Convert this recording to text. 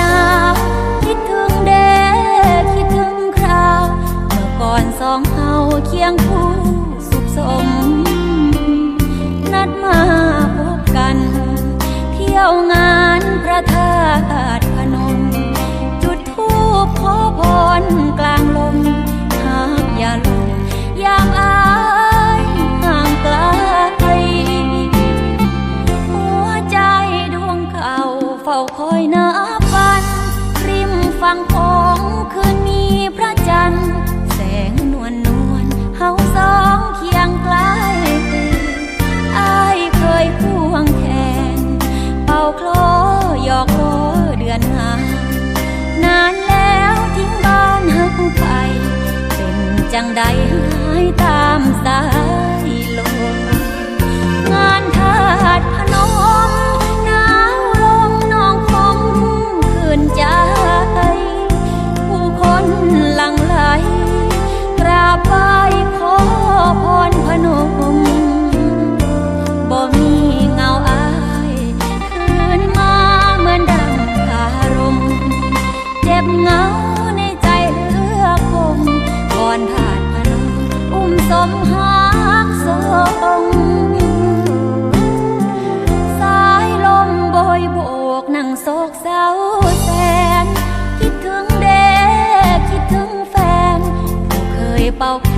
นาคิดถึงเด็กคิดถึงคราวเมื่อก่อนสองเฮาเคียงคู่สุขสม นัดมาพบกัน เที่ยวงานพระธาตุ ใดหายตามสา xóm hát sông sái lom bôi buộc nặng xót sao แฟนผู้เคยเป่า